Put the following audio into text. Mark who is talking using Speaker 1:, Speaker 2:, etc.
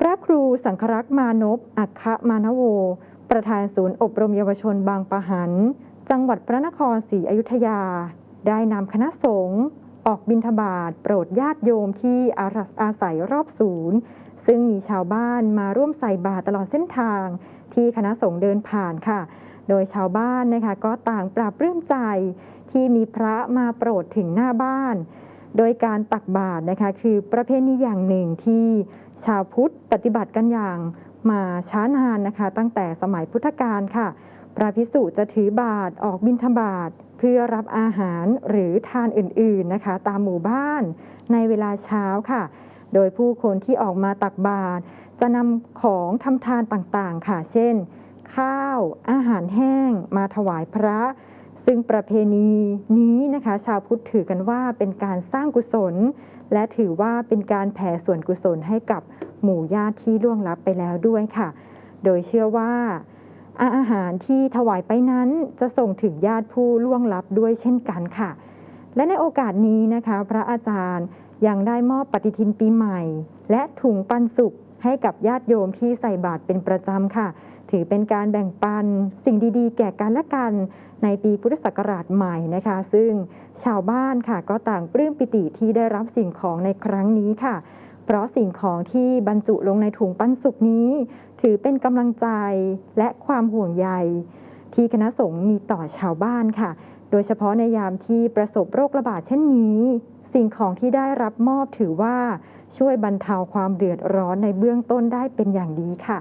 Speaker 1: พระครูสังครักษ์มานพอัคคมานโว ประธานศูนย์อบรมเยาวชนบางปะหัน จังหวัดพระนครศรีอยุธยา ได้นำคณะสงฆ์ออกบิณฑบาตโปรดญาติโยมที่อาอาศัยรอบศูนย์ ซึ่งมีชาวบ้านมาร่วมใส่บาตรตลอดเส้นทาง ที่คณะสงฆ์เดินผ่านค่ะ โดยชาวบ้านนะคะก็ต่างปราบปลื้มใจที่มีพระมาโปรดถึงหน้าบ้าน โดยการตักบาตรนะคะคือประเพณีอย่างหนึ่งที่ชาวพุทธปฏิบัติกันอย่างมาช้านานนะคะ ตั้งแต่สมัยพุทธกาลค่ะ พระพิสุจะถือบาตรออกบิณฑบาตเพื่อรับอาหารหรือทานอื่นๆนะคะ ตามหมู่บ้านในเวลาเช้าค่ะ โดยผู้คนที่ออกมาตักบาตรจะนำของทำทานต่างๆค่ะ เช่น ข้าวอาหารแห้งมาถวายพระ ซึ่งประเพณีนี้นะคะ ชาวพุทธถือกันว่าเป็นการสร้างกุศล และถือว่าเป็นการแผ่ส่วนกุศลให้กับหมู่ญาติที่ล่วงลับไปแล้วด้วยค่ะ โดยเชื่อว่าอาหารที่ถวายไปนั้นจะส่งถึงญาติผู้ล่วงลับด้วยเช่นกันค่ะ และในโอกาสนี้นะคะ พระอาจารย์ยังได้มอบปฏิทินปีใหม่ และถุงปันสุข ให้กับญาติโยมที่ใส่บาตรเป็นประจำค่ะ ถือเป็นการแบ่งปันสิ่งดีๆ แก่กันและกันในปีพุทธศักราชใหม่นะคะ ซึ่งชาวบ้านค่ะก็ต่างปลื้มปิติที่ได้รับสิ่งของในครั้งนี้ค่ะ เพราะสิ่งของที่บรรจุลงในถุงปันสุกนี้ ถือเป็นกำลังใจและความห่วงใย ที่คณะสงฆ์มีต่อชาวบ้านค่ะ โดยเฉพาะในยามที่ประสบโรคระบาดเช่นนี้ สิ่งของที่ได้รับมอบถือว่าช่วยบรรเทาความเดือดร้อนในเบื้องต้นได้เป็นอย่างดีค่ะ